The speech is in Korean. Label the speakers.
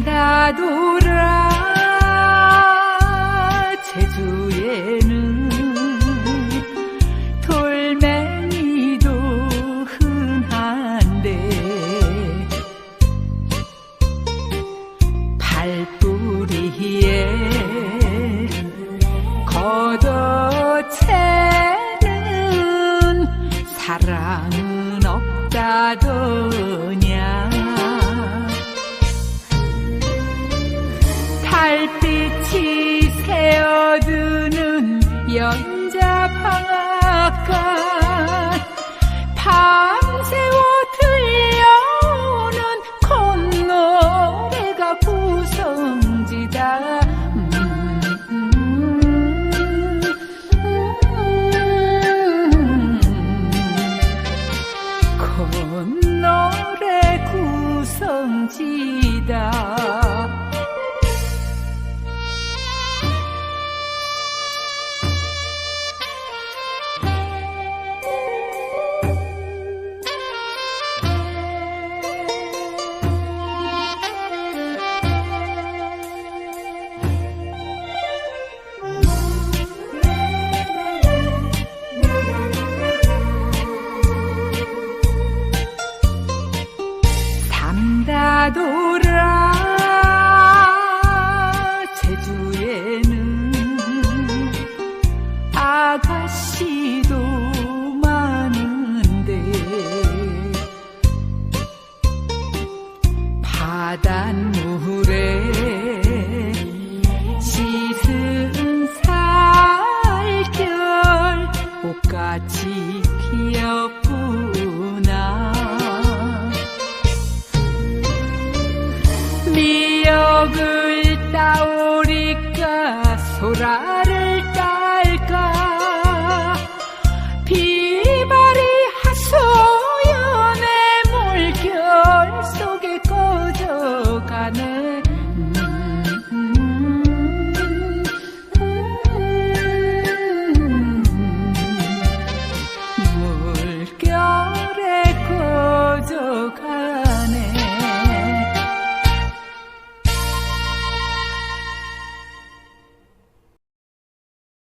Speaker 1: 산다돌아 제주에는 돌멩이도 흔한데 발뿌리에 걷어채는 사랑은 없다더니 달빛이 새어드는 연자 방앗간. 밤새워 들려오는 콧노래가 구성지다. 음, 음, 음. 콧노래 구성지다 삼다돌아